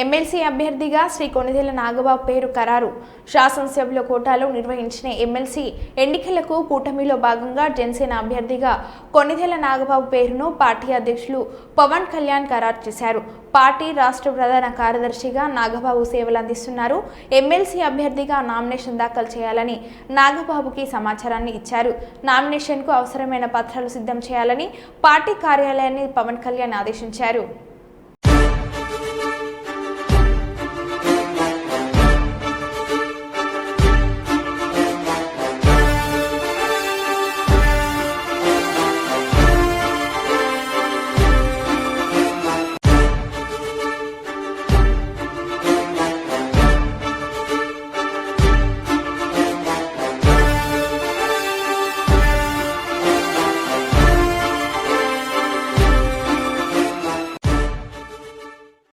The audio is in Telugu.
ఎమ్మెల్సీ అభ్యర్థిగా శ్రీ కొనిదెల నాగబాబు పేరు ఖరారు. శాసనసభ్యుల కోటాలో నిర్వహించిన ఎమ్మెల్సీ ఎన్నికలకు కూటమిలో భాగంగా జనసేన అభ్యర్థిగా కొనిదెల నాగబాబు పేరును పార్టీ అధ్యక్షులు పవన్ కళ్యాణ్ ఖరారు చేశారు. పార్టీ రాష్ట్ర ప్రధాన కార్యదర్శిగా నాగబాబు సేవలు అందిస్తున్నారు. ఎమ్మెల్సీ అభ్యర్థిగా నామినేషన్ దాఖలు చేయాలని నాగబాబుకి సమాచారాన్ని ఇచ్చారు. నామినేషన్కు అవసరమైన పత్రాలు సిద్ధం చేయాలని పార్టీ కార్యాలయాన్ని పవన్ కళ్యాణ్ ఆదేశించారు.